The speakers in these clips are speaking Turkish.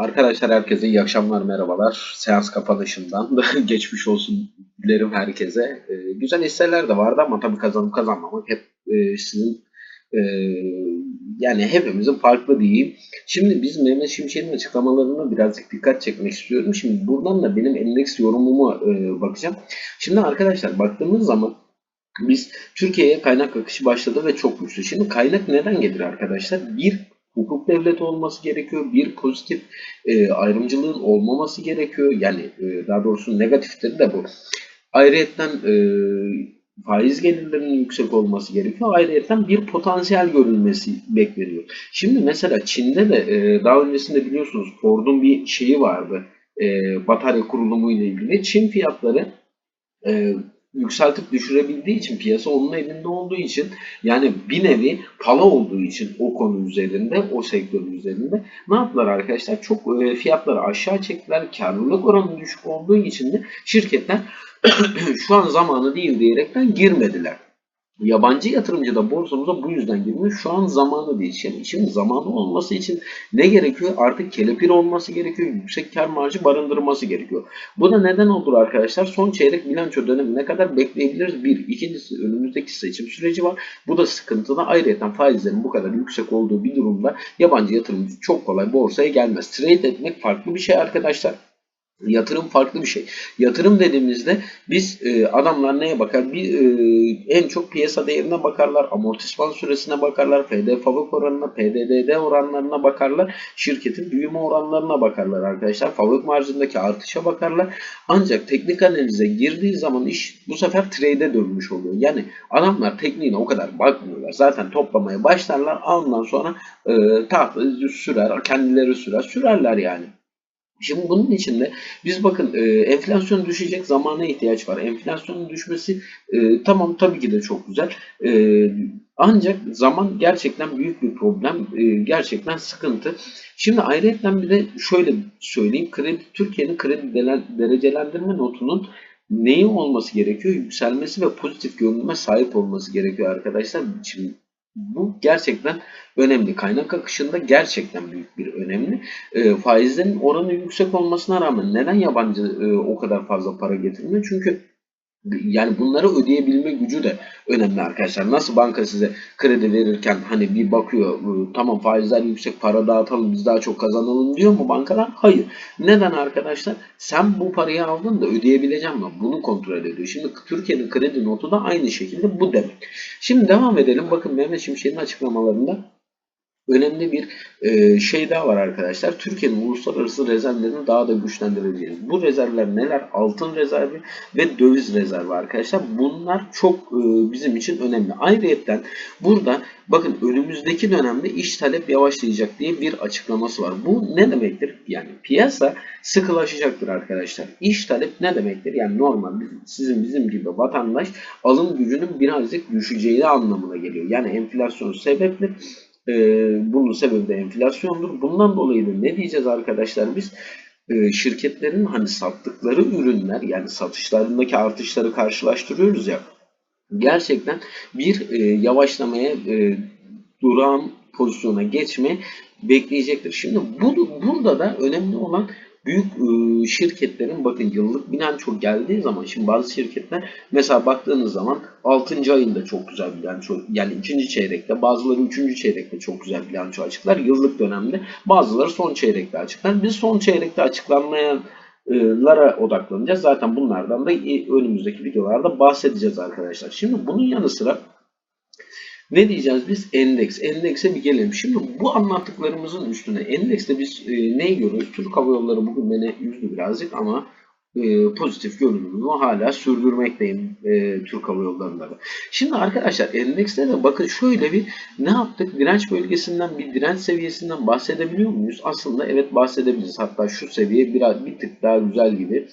Arkadaşlar herkese iyi akşamlar, merhabalar. Seans kapanışından da geçmiş olsun dilerim herkese. Ee, güzel hisseler de vardı ama tabii kazanıp kazanmamak hep e, sizin e, yani hepimizin farklı diyeyim. Şimdi biz Mehmet Şimşek'in açıklamalarına birazcık dikkat çekmek istiyorum. Şimdi buradan da benim endeks yorumuma e, bakacağım. Şimdi arkadaşlar baktığımız zaman biz Türkiye'ye kaynak akışı başladı ve çok güçlü. Şimdi kaynak neden gelir arkadaşlar? Bir hukuk devleti olması gerekiyor. Bir pozitif e, ayrımcılığın olmaması gerekiyor. Yani e, daha doğrusu negatifleri de bu. Ayrıyetten e, faiz gelirlerinin yüksek olması gerekiyor. Ayrıca bir potansiyel görülmesi bekleniyor. Şimdi mesela Çin'de de e, daha öncesinde biliyorsunuz Ford'un bir şeyi vardı. E, batarya kurulumu ile ilgili. Çin fiyatları e, yükseltip düşürebildiği için piyasa onun elinde olduğu için yani bir nevi pala olduğu için o konu üzerinde o sektör üzerinde. Ne yaptılar arkadaşlar? Çok e, fiyatları aşağı çektiler. Karlılık oranı düşük olduğu için de şirketler şu an zamanı değil diyerekten girmediler. Yabancı yatırımcı da borsamıza bu yüzden girmiyor. Şu an zamanı değil. Şimdi, şimdi zamanı olması için ne gerekiyor? Artık kelepir olması gerekiyor. Yüksek kar marjı barındırması gerekiyor. Bu da neden olur arkadaşlar? Son çeyrek bilanço dönemine kadar bekleyebiliriz. Bir. ikincisi önümüzdeki seçim süreci var. Bu da sıkıntıda. Ayrıca faizlerin bu kadar yüksek olduğu bir durumda yabancı yatırımcı çok kolay borsaya gelmez. Trade etmek farklı bir şey arkadaşlar. Yatırım farklı bir şey. Yatırım dediğimizde biz e, adamlar neye bakar? Bir e, en çok piyasa değerine bakarlar, amortisman süresine bakarlar, PD fabrik oranına, PDDD oranlarına bakarlar, şirketin büyüme oranlarına bakarlar arkadaşlar. Fabrik marjındaki artışa bakarlar. Ancak teknik analize girdiği zaman iş bu sefer trade'e dönmüş oluyor. Yani adamlar tekniğine o kadar bakmıyorlar. Zaten toplamaya başlarlar. Ondan sonra e, tahta sürer, kendileri sürer, sürerler yani. Şimdi bunun için de biz bakın e, enflasyon düşecek zamana ihtiyaç var. Enflasyonun düşmesi e, tamam tabii ki de çok güzel. E, ancak zaman gerçekten büyük bir problem. E, gerçekten sıkıntı. Şimdi ayrıca bir de şöyle söyleyeyim. Kredi Türkiye'nin kredi derecelendirme notunun neyi olması gerekiyor? Yükselmesi ve pozitif görünüme sahip olması gerekiyor arkadaşlar. Şimdi bu gerçekten önemli. Kaynak akışında gerçekten büyük bir önemli. E, faizlerin oranı yüksek olmasına rağmen neden yabancı e, o kadar fazla para getirmiyor? Çünkü yani bunları ödeyebilme gücü de önemli arkadaşlar. Nasıl banka size kredi verirken hani bir bakıyor tamam faizler yüksek para dağıtalım biz daha çok kazanalım diyor mu bankalar? Hayır. Neden arkadaşlar? Sen bu parayı aldın da ödeyebileceğim mi? Bunu kontrol ediyor. Şimdi Türkiye'nin kredi notu da aynı şekilde bu demek. Şimdi devam edelim. Bakın Mehmet Şimşek'in açıklamalarında önemli bir e, şey daha var arkadaşlar. Türkiye'nin uluslararası rezervlerini daha da güçlendireceğiz. Bu rezervler neler? Altın rezervi ve döviz rezervi arkadaşlar. Bunlar çok e, bizim için önemli. Ayrıca burada bakın önümüzdeki dönemde iş talep yavaşlayacak diye bir açıklaması var. Bu ne demektir? Yani piyasa sıkılaşacaktır arkadaşlar. İş talep ne demektir? Yani normal sizin bizim gibi vatandaş alım gücünün birazcık düşeceği anlamına geliyor. Yani enflasyon sebepli e, bunun sebebi de enflasyondur. Bundan dolayı da ne diyeceğiz arkadaşlar biz? E, şirketlerin hani sattıkları ürünler yani satışlarındaki artışları karşılaştırıyoruz ya. Gerçekten bir e, yavaşlamaya e, durağan pozisyona geçme bekleyecektir. Şimdi bu, burada da önemli olan büyük e, şirketlerin bakın yıllık bilanço geldiği zaman şimdi bazı şirketler mesela baktığınız zaman 6. ayında çok güzel bilanço yani ikinci çeyrekte bazıları 3. çeyrekte çok güzel bilanço açıklar. Yıllık dönemde bazıları son çeyrekte açıklar. Biz son çeyrekte açıklanmayan lara odaklanacağız. Zaten bunlardan da önümüzdeki videolarda bahsedeceğiz arkadaşlar. Şimdi bunun yanı sıra ne diyeceğiz biz? Endeks. Endekse bir gelelim. Şimdi bu anlattıklarımızın üstüne endekste biz e, neyi görüyoruz? Türk Hava Yolları bugün beni üzdü birazcık ama e, pozitif görünümümü hala sürdürmekteyim e, Türk Hava Yolları'nda da. Şimdi arkadaşlar endekste de bakın şöyle bir ne yaptık? Direnç bölgesinden bir direnç seviyesinden bahsedebiliyor muyuz? Aslında evet bahsedebiliriz. Hatta şu seviye biraz bir tık daha güzel gibi.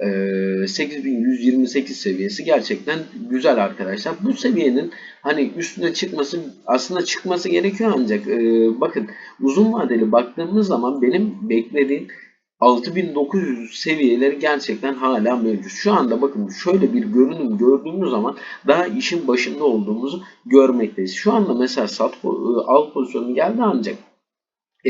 8128 seviyesi gerçekten güzel arkadaşlar. Bu seviyenin hani üstüne çıkması aslında çıkması gerekiyor ancak e, bakın uzun vadeli baktığımız zaman benim beklediğim 6900 seviyeleri gerçekten hala mevcut. Şu anda bakın şöyle bir görünüm gördüğümüz zaman daha işin başında olduğumuzu görmekteyiz. Şu anda mesela sat al pozisyonu geldi ancak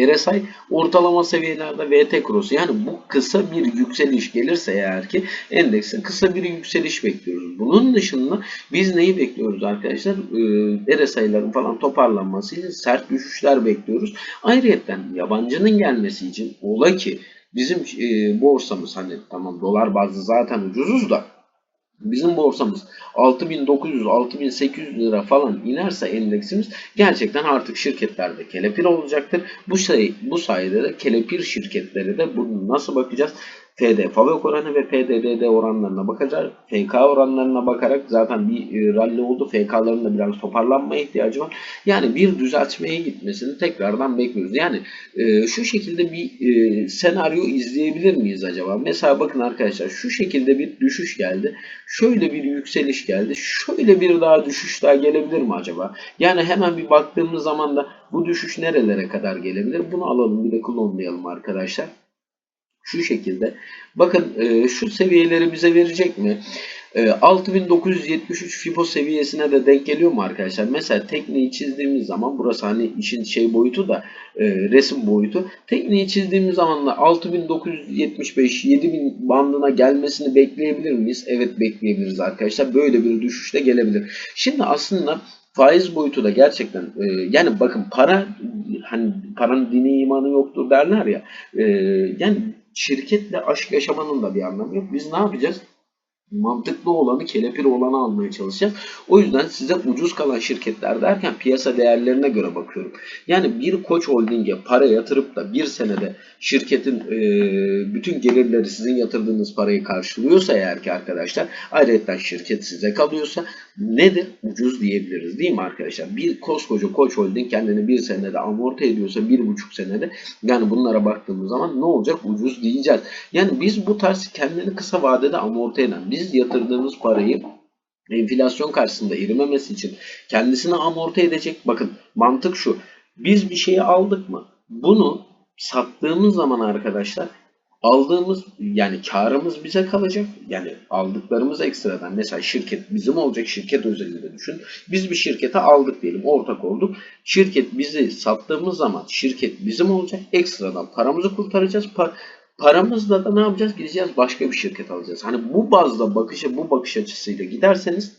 RSI ortalama seviyelerde VT cross yani bu kısa bir yükseliş gelirse eğer ki endekse kısa bir yükseliş bekliyoruz. Bunun dışında biz neyi bekliyoruz arkadaşlar? Ee, RSI'ların falan toparlanması için sert düşüşler bekliyoruz. Ayrıca yabancının gelmesi için ola ki bizim e, borsamız hani tamam dolar bazlı zaten ucuzuz da bizim borsamız 6900-6800 lira falan inerse endeksimiz gerçekten artık şirketlerde kelepir olacaktır. Bu şey bu sayede de kelepir şirketleri de bunu nasıl bakacağız? FD FAVÖK oranı ve PDDD oranlarına bakacağız. FK oranlarına bakarak zaten bir e, rally oldu. FK'ların da biraz toparlanma ihtiyacı var. Yani bir düzeltmeye gitmesini tekrardan bekliyoruz. Yani e, şu şekilde bir e, senaryo izleyebilir miyiz acaba? Mesela bakın arkadaşlar şu şekilde bir düşüş geldi. Şöyle bir yükseliş geldi. Şöyle bir daha düşüş daha gelebilir mi acaba? Yani hemen bir baktığımız zaman da bu düşüş nerelere kadar gelebilir? Bunu alalım bir de klonlayalım arkadaşlar şu şekilde. Bakın e, şu seviyeleri bize verecek mi? E, 6973 FIFO seviyesine de denk geliyor mu arkadaşlar? Mesela tekneyi çizdiğimiz zaman burası hani işin şey boyutu da e, resim boyutu. Tekneyi çizdiğimiz zaman da 6975 7000 bandına gelmesini bekleyebilir miyiz? Evet bekleyebiliriz arkadaşlar. Böyle bir düşüş de gelebilir. Şimdi aslında faiz boyutu da gerçekten e, yani bakın para hani paranın dini imanı yoktur derler ya e, yani şirketle aşk yaşamanın da bir anlamı yok. Biz ne yapacağız? Mantıklı olanı, kelepir olanı almaya çalışacağız. O yüzden size ucuz kalan şirketler derken piyasa değerlerine göre bakıyorum. Yani bir Koç Holding'e para yatırıp da bir senede şirketin e, bütün gelirleri sizin yatırdığınız parayı karşılıyorsa eğer ki arkadaşlar ayrıca şirket size kalıyorsa nedir? Ucuz diyebiliriz değil mi arkadaşlar? Bir koskoca Koç Holding kendini bir senede amorti ediyorsa bir buçuk senede yani bunlara baktığımız zaman ne olacak? Ucuz diyeceğiz. Yani biz bu tarz kendini kısa vadede amorti eden biz yatırdığımız parayı enflasyon karşısında erimemesi için kendisini amorti edecek. Bakın mantık şu. Biz bir şeyi aldık mı? Bunu sattığımız zaman arkadaşlar aldığımız yani karımız bize kalacak. Yani aldıklarımız ekstradan mesela şirket bizim olacak şirket özelinde düşün. Biz bir şirkete aldık diyelim ortak olduk. Şirket bizi sattığımız zaman şirket bizim olacak. Ekstradan paramızı kurtaracağız. Pa paramızla da ne yapacağız? Gideceğiz başka bir şirket alacağız. Hani bu bazda bakışa bu bakış açısıyla giderseniz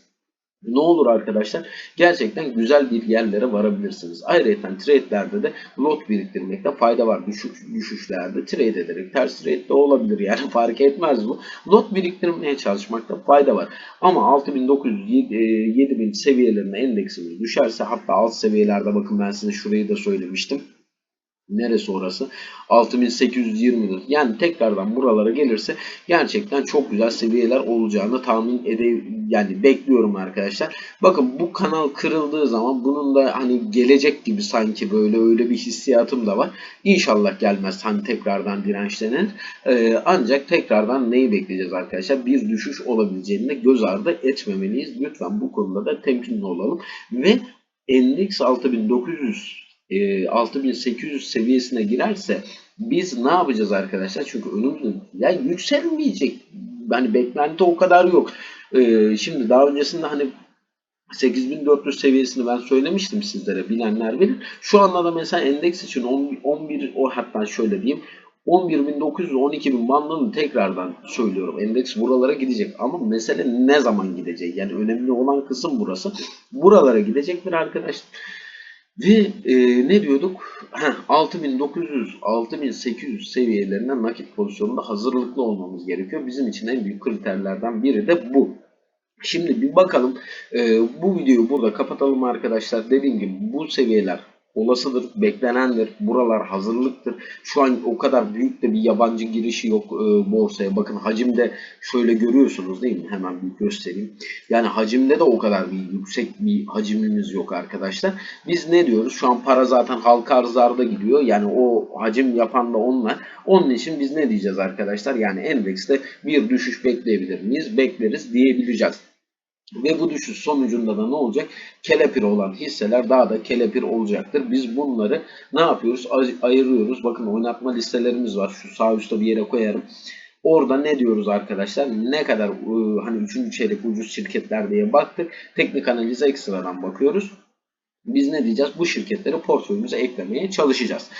ne olur arkadaşlar? Gerçekten güzel bir yerlere varabilirsiniz. Ayrıca trade'lerde de lot biriktirmekte fayda var. Düşüş, düşüşlerde trade ederek ters trade de olabilir. Yani fark etmez bu. Lot biriktirmeye çalışmakta fayda var. Ama 6900 7000 seviyelerine endeksimiz düşerse hatta alt seviyelerde bakın ben size şurayı da söylemiştim. Neresi orası? 6820'dir. Yani tekrardan buralara gelirse gerçekten çok güzel seviyeler olacağını tahmin ede yani bekliyorum arkadaşlar. Bakın bu kanal kırıldığı zaman bunun da hani gelecek gibi sanki böyle öyle bir hissiyatım da var. İnşallah gelmez hani tekrardan dirençlenir. Ee, ancak tekrardan neyi bekleyeceğiz arkadaşlar? Bir düşüş olabileceğini göz ardı etmemeliyiz. Lütfen bu konuda da temkinli olalım. Ve endeks 6900 6800 e, seviyesine girerse biz ne yapacağız arkadaşlar? Çünkü önümüzde yani yükselmeyecek. Yani beklenti o kadar yok. E, şimdi daha öncesinde hani 8400 seviyesini ben söylemiştim sizlere bilenler bilir. Şu anda da mesela endeks için 11 o hatta şöyle diyeyim 11.900 12.000 bandını tekrardan söylüyorum. Endeks buralara gidecek. Ama mesele ne zaman gidecek? Yani önemli olan kısım burası. Buralara gidecektir arkadaşlar. Ve e, ne diyorduk? Heh, 6900, 6800 seviyelerine nakit pozisyonunda hazırlıklı olmamız gerekiyor. Bizim için en büyük kriterlerden biri de bu. Şimdi bir bakalım. E, bu videoyu burada kapatalım arkadaşlar. Dediğim gibi bu seviyeler olasıdır, beklenendir. Buralar hazırlıktır. Şu an o kadar büyük de bir yabancı girişi yok e, borsaya. Bakın hacimde şöyle görüyorsunuz değil mi? Hemen bir göstereyim. Yani hacimde de o kadar bir yüksek bir hacimimiz yok arkadaşlar. Biz ne diyoruz? Şu an para zaten halka arzlarda gidiyor. Yani o hacim yapan da onlar. Onun için biz ne diyeceğiz arkadaşlar? Yani endekste bir düşüş bekleyebilir miyiz? Bekleriz diyebileceğiz. Ve bu düşüş sonucunda da ne olacak? Kelepir olan hisseler daha da kelepir olacaktır. Biz bunları ne yapıyoruz? Ayırıyoruz. Bakın oynatma listelerimiz var. Şu sağ üstte bir yere koyarım. Orada ne diyoruz arkadaşlar? Ne kadar ıı, hani 3. çeyrek ucuz şirketler diye baktık. Teknik analize ekstradan bakıyoruz. Biz ne diyeceğiz? Bu şirketleri portföyümüze eklemeye çalışacağız.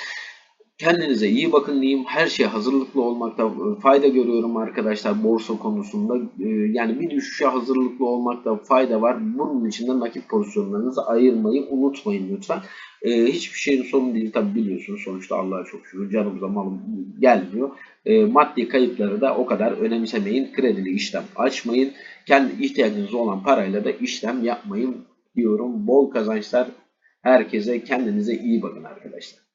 Kendinize iyi bakın diyeyim. Her şeye hazırlıklı olmakta e, fayda görüyorum arkadaşlar borsa konusunda. E, Yani bir düşüşe hazırlıklı olmakta fayda var. Bunun için de nakit pozisyonlarınızı ayırmayı unutmayın lütfen. E, Hiçbir şeyin sonu değil tabi biliyorsunuz. Sonuçta Allah'a çok şükür canımıza malım gelmiyor. Maddi kayıpları da o kadar önemsemeyin. Kredili işlem açmayın. Kendi ihtiyacınız olan parayla da işlem yapmayın diyorum. Bol kazançlar herkese. Kendinize iyi bakın arkadaşlar.